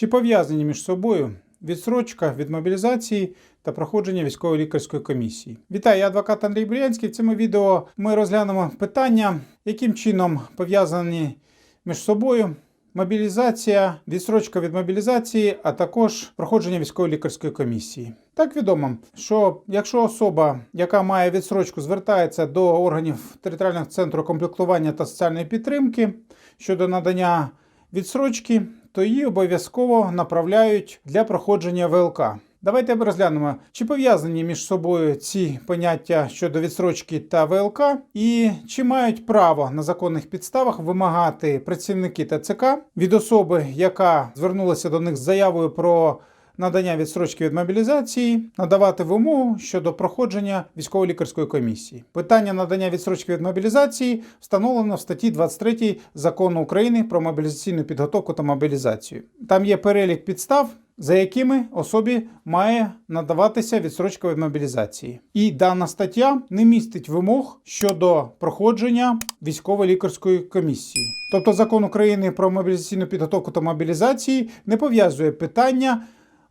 Чи пов'язані між собою відсрочка від мобілізації та проходження військово-лікарської комісії? Вітаю, я адвокат Андрій Брянський. В цьому відео ми розглянемо питання, яким чином пов'язані між собою мобілізація, відсрочка від мобілізації, а також проходження військово-лікарської комісії. Так відомо, що якщо особа, яка має відсрочку, звертається до органів територіального центру комплектування та соціальної підтримки щодо надання відсрочки, то її обов'язково направляють для проходження ВЛК. Давайте розглянемо, чи пов'язані між собою ці поняття щодо відсрочки та ВЛК, і чи мають право на законних підставах вимагати працівники ТЦК від особи, яка звернулася до них з заявою про надання відсрочки від мобілізації, надавати вимогу щодо проходження військово-лікарської комісії. Питання надання відсрочки від мобілізації встановлено в статті 23 закону України про мобілізаційну підготовку та мобілізацію. Там є перелік підстав. За якими особі має надаватися відсрочка від мобілізації, і дана стаття не містить вимог щодо проходження військово-лікарської комісії. Тобто закон України про мобілізаційну підготовку та мобілізації не пов'язує питання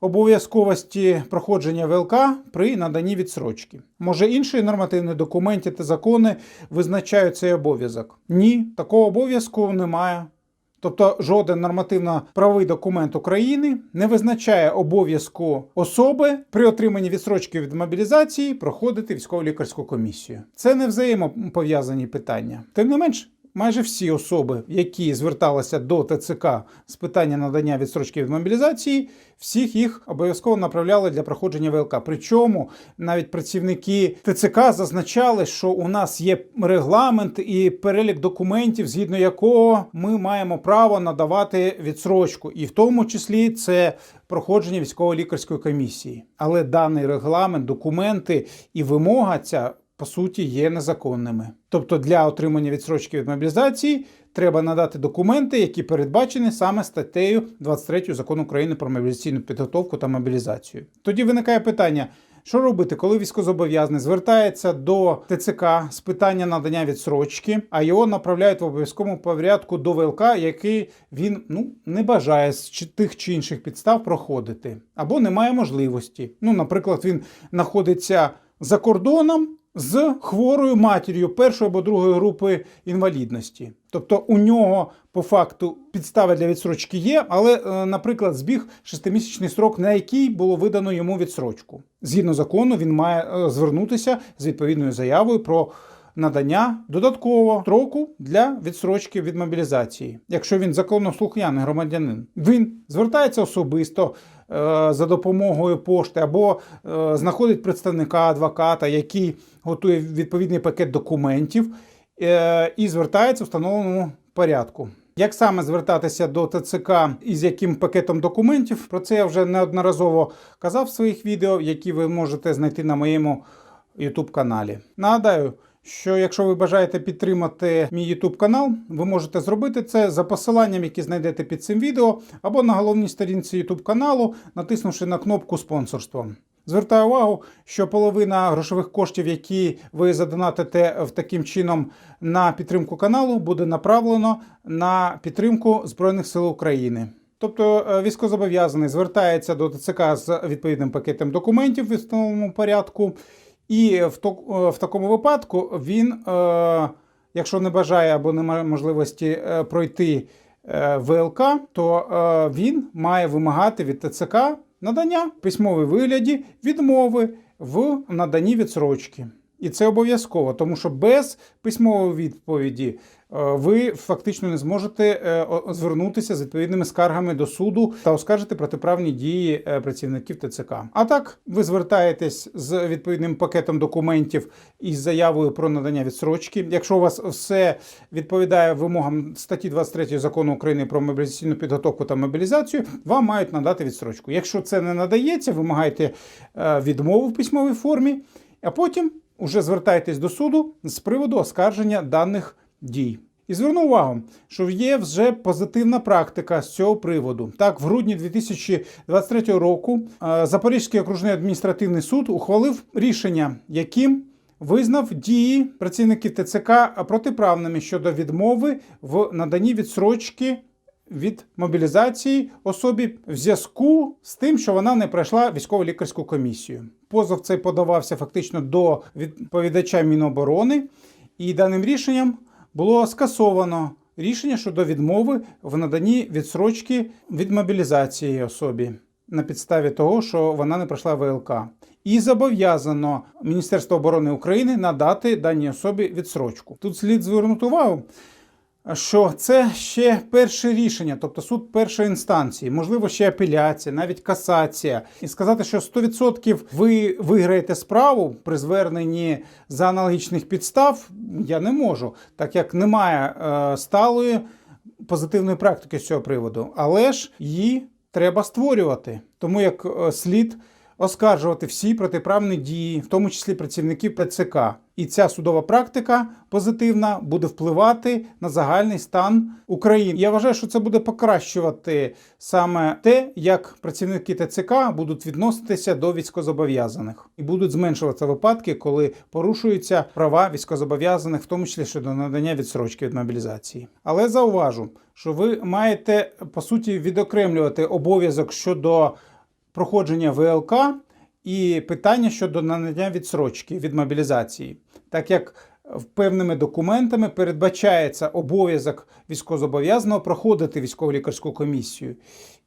обов'язковості проходження ВЛК при наданні відсрочки. Може, інші нормативні документи та закони визначають цей обов'язок? Ні, такого обов'язку немає. Тобто жоден нормативно-правовий документ України не визначає обов'язку особи при отриманні відсрочки від мобілізації проходити військово-лікарську комісію. Це не взаємопов'язані питання. Тим не менш, майже всі особи, які зверталися до ТЦК з питання надання відсрочки від мобілізації, всіх їх обов'язково направляли для проходження ВЛК. Причому навіть працівники ТЦК зазначали, що у нас є регламент і перелік документів, згідно якого ми маємо право надавати відсрочку, і в тому числі це проходження військово-лікарської комісії. Але даний регламент, документи і вимога ця по суті є незаконними. Тобто для отримання відсрочки від мобілізації треба надати документи, які передбачені саме статтею 23 закону України про мобілізаційну підготовку та мобілізацію. Тоді виникає питання. Що робити, коли військовозобов'язаний звертається до ТЦК з питання надання відсрочки, а його направляють в обов'язковому порядку до ВЛК, який він ну не бажає з тих чи інших підстав проходити, або не має можливості. Ну, наприклад, він знаходиться за кордоном з хворою матір'ю першої або другої групи інвалідності. Тобто у нього по факту підстави для відсрочки є, але, е, наприклад, збіг шестимісячний срок, на який було видано йому відсрочку. Згідно закону, він має е, звернутися з відповідною заявою про надання додаткового строку для відсрочки від мобілізації, якщо він законослухняний громадянин. Він звертається особисто за допомогою пошти або е, знаходить представника адвоката, який готує відповідний пакет документів е, і звертається в встановленому порядку. Як саме звертатися до ТЦК і з яким пакетом документів? Про це я вже неодноразово казав в своїх відео, які ви можете знайти на моєму YouTube каналі. Нагадаю, що якщо ви бажаєте підтримати мій YouTube канал, ви можете зробити це за посиланням, які знайдете під цим відео, або на головній сторінці YouTube каналу, натиснувши на кнопку спонсорство. Звертаю увагу, що половина грошових коштів, які ви задонатите в таким чином на підтримку каналу, буде направлено на підтримку Збройних сил України. Тобто е, військовозобов'язаний звертається до ТЦК з відповідним пакетом документів в встановленому порядку, і в, е, в такому випадку він, е, якщо не бажає або немає можливості е, пройти ВЛК, то він має вимагати від ТЦК надання в письмовій вигляді відмови в наданні відсрочки. І це обов'язково, тому що без письмової відповіді е, ви фактично не зможете е, звернутися з відповідними скаргами до суду та оскаржити протиправні дії е, працівників ТЦК. А так, ви звертаєтесь з відповідним пакетом документів із заявою про надання відсрочки. Якщо у вас все відповідає вимогам статті 23 закону України про мобілізаційну підготовку та мобілізацію, вам мають надати відсрочку. Якщо це не надається, вимагайте е, відмову в письмовій формі, а потім уже звертайтесь до суду з приводу оскарження даних дій. І зверну увагу, що є вже позитивна практика з цього приводу. Так, в грудні 2023 року е, Запорізький окружний адміністративний суд ухвалив рішення, яким визнав дії працівників ТЦК протиправними щодо відмови в наданні відсрочки від мобілізації особі в зв'язку з тим, що вона не пройшла військово-лікарську комісію. Позов цей подавався фактично до відповідача Міноборони, і даним рішенням було скасовано рішення щодо відмови в наданні відсрочки від мобілізації особі на підставі того, що вона не пройшла ВЛК. І зобов'язано Міністерство оборони України надати даній особі відсрочку. Тут слід звернути увагу, що це ще перше рішення, тобто суд першої інстанції, можливо, ще апеляція, навіть касація. І сказати, що 100% ви виграєте справу при зверненні за аналогічних підстав, я не можу, так як немає е, сталої позитивної практики з цього приводу. Але ж її треба створювати, тому як е, слід оскаржувати всі протиправні дії, в тому числі працівників ТЦК. І ця судова практика позитивна буде впливати на загальний стан України. Я вважаю, що це буде покращувати саме те, як працівники ТЦК будуть відноситися до військозобов'язаних, і будуть зменшуватися випадки, коли порушуються права військозобов'язаних, в тому числі щодо надання відсрочки від мобілізації. Але зауважу, що ви маєте по суті відокремлювати обов'язок щодо проходження ВЛК і питання щодо надання відсрочки від мобілізації, так як певними документами передбачається обов'язок військовозобов'язаного проходити військово-лікарську комісію.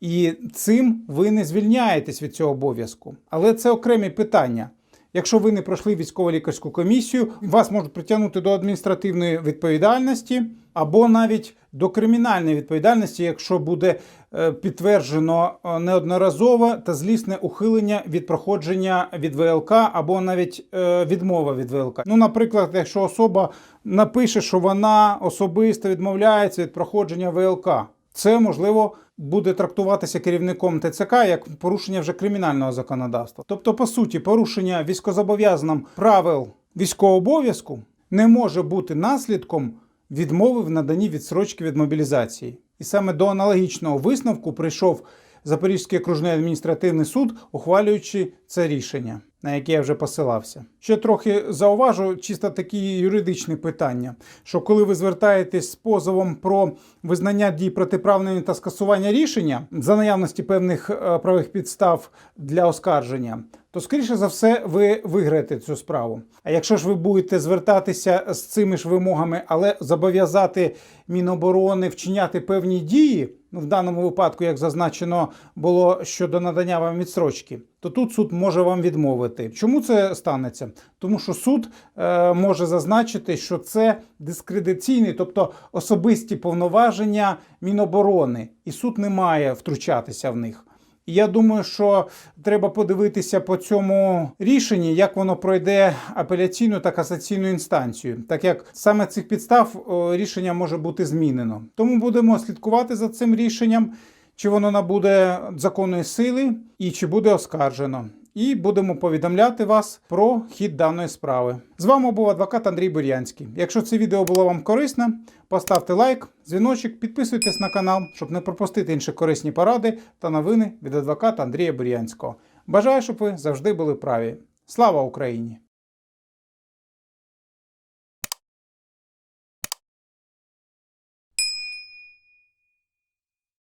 І цим ви не звільняєтесь від цього обов'язку. Але це окремі питання. Якщо ви не пройшли військово-лікарську комісію, вас можуть притягнути до адміністративної відповідальності або навіть до кримінальної відповідальності, якщо буде е, підтверджено е, неодноразове та злісне ухилення від проходження від ВЛК або навіть е, відмова від ВЛК. Ну, наприклад, якщо особа напише, що вона особисто відмовляється від проходження ВЛК, це можливо буде трактуватися керівником ТЦК як порушення вже кримінального законодавства. Тобто, по суті, порушення військозобов'язаним правил військового обов'язку не може бути наслідком відмови в наданні відсрочки від мобілізації. І саме до аналогічного висновку прийшов Запорізький окружний адміністративний суд, ухвалюючи це рішення, на яке я вже посилався. Ще трохи зауважу, чисто такі юридичні питання: що коли ви звертаєтесь з позовом про визнання дій протиправними та скасування рішення за наявності певних е, правих підстав для оскарження, то скоріше за все ви виграєте цю справу. А якщо ж ви будете звертатися з цими ж вимогами, але зобов'язати Міноборони вчиняти певні дії, ну в даному випадку, як зазначено було щодо надання вам відстрочки, то тут суд може вам відмовити. Чому це станеться? Тому що суд е, може зазначити, що це дискредиційний, тобто особисті повноваження Міноборони, і суд не має втручатися в них. Я думаю, що треба подивитися по цьому рішенні, як воно пройде апеляційну та касаційну інстанцію, так як саме цих підстав рішення може бути змінено. Тому будемо слідкувати за цим рішенням, чи воно набуде законної сили і чи буде оскаржено. І будемо повідомляти вас про хід даної справи. З вами був адвокат Андрій Бурянський. Якщо це відео було вам корисне, поставте лайк, дзвіночок, підписуйтесь на канал, щоб не пропустити інші корисні поради та новини від адвоката Андрія Бурянського. Бажаю, щоб ви завжди були праві. Слава Україні!